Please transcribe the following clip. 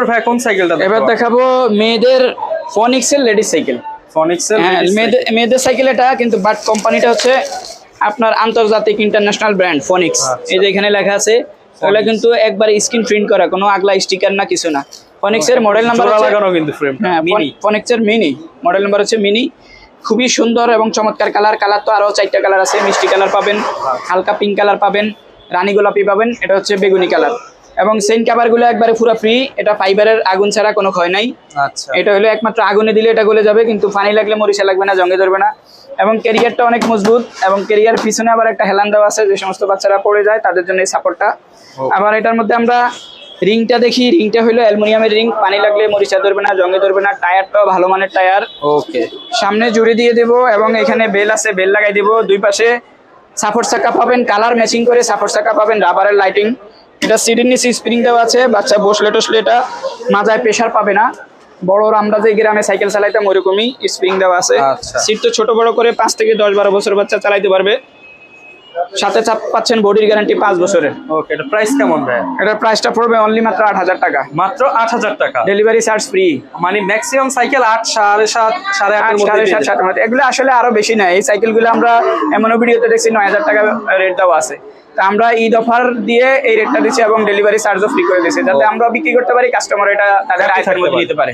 এরপর ভাই কোন সাইকেলটা এবার দেখাবো মেয়েদের ফনিক্সের লেডিস সাইকেল ফনিক্সের মেয়েদের মেয়েদের সাইকেল এটা কিন্তু বাট কোম্পানিটা হচ্ছে আপনার আন্তর্জাতিক ইন্টারন্যাশনাল ব্র্যান্ড ফনিক্স আচ্ছা। এই যে এখানে লেখা আছে ওগুলা কিন্তু একবার স্ক্রিন প্রিন্ট করা কোনো আগলা স্টিকার না কিছু না। ফনিক্সের মডেল নাম্বার লাগানো কিন্তু ফ্রেম হ্যাঁ মিনি ফনিক্সের মিনি মডেল নাম্বার হচ্ছে মিনি খুবই সুন্দর এবং চমৎকার কালার কালার তো আরও চারটা কালার আছে মিষ্টি কালার পাবেন হালকা পিঙ্ক কালার পাবেন রানী গোলাপি পাবেন এটা হচ্ছে বেগুনি কালার এবং সেন কাভারগুলো একবারে পুরো ফ্রি এটা ফাইবারের আগুন ছাড়া কোনো ক্ষয় নাই। আচ্ছা। এটা হলো একমাত্র আগুনে দিলে এটা গলে যাবে কিন্তু পানি লাগলে মরিচা লাগবে না জঙ্গে ধরবে না। এবং ক্যারিয়ারটা অনেক মজবুত এবং ক্যারিয়ার পিছনে আবার একটা হেলান দেওয়া আছে যে সমস্ত বাচ্চারা পড়ে যায় তাদের জন্য এই সাপোর্টটা আবার এটার মধ্যে আমরা রিংটা দেখি রিংটা হলো অ্যালুমিনিয়ামের রিং পানি লাগলে মরিচা ধরবে না জঙ্গে ধরবে না টায়ারটাও ভালো মানের টায়ার। ওকে সামনে জুড়ে দিয়ে দেবো এবং এখানে বেল আছে বেল লাগাই দেবো দুই পাশে সাপোর্ট চাকা পাবেন কালার ম্যাচিং করে সাপোর্ট চাকা পাবেন রাবারের লাইটিং এটা সিডির নিচে স্প্রিং দেওয়া আছে বাচ্চা বসলে টসলে এটা মাজায় প্রেশার পাবে না। বড় আমরা যে গ্রামে সাইকেল চালাইতাম ওরকমই স্প্রিং দেওয়া আছে। আচ্ছা। সিট তো ছোট বড় করে পাঁচ থেকে দশ বারো বছর বাচ্চা চালাইতে পারবে। সাথে চাপ পাচ্ছেন বডির গ্যারান্টি পাঁচ বছরের। ওকে এটা প্রাইস কেমন ভাই? এটার প্রাইসটা পড়বে অনলি মাত্র আট হাজার টাকা। মাত্র আট হাজার টাকা? ডেলিভারি চার্জ ফ্রি মানে ম্যাক্সিমাম সাইকেল আট সাড়ে সাত সাড়ে মধ্যে সাড়ে সাত। সাত এগুলো আসলে আরও বেশি না এই সাইকেলগুলো আমরা এমনও ভিডিওতে দেখছি নয় হাজার টাকা রেট দেওয়া আছে। তা আমরা ঈদ অফার দিয়ে এই রেটটা দিচ্ছি এবং ডেলিভারি চার্জও ফ্রি করে দিচ্ছি। যাতে আমরা বিক্রি করতে পারি কাস্টমার এটা তাদের আয়ত্তের থাকতে মধ্যে নিতে পারে।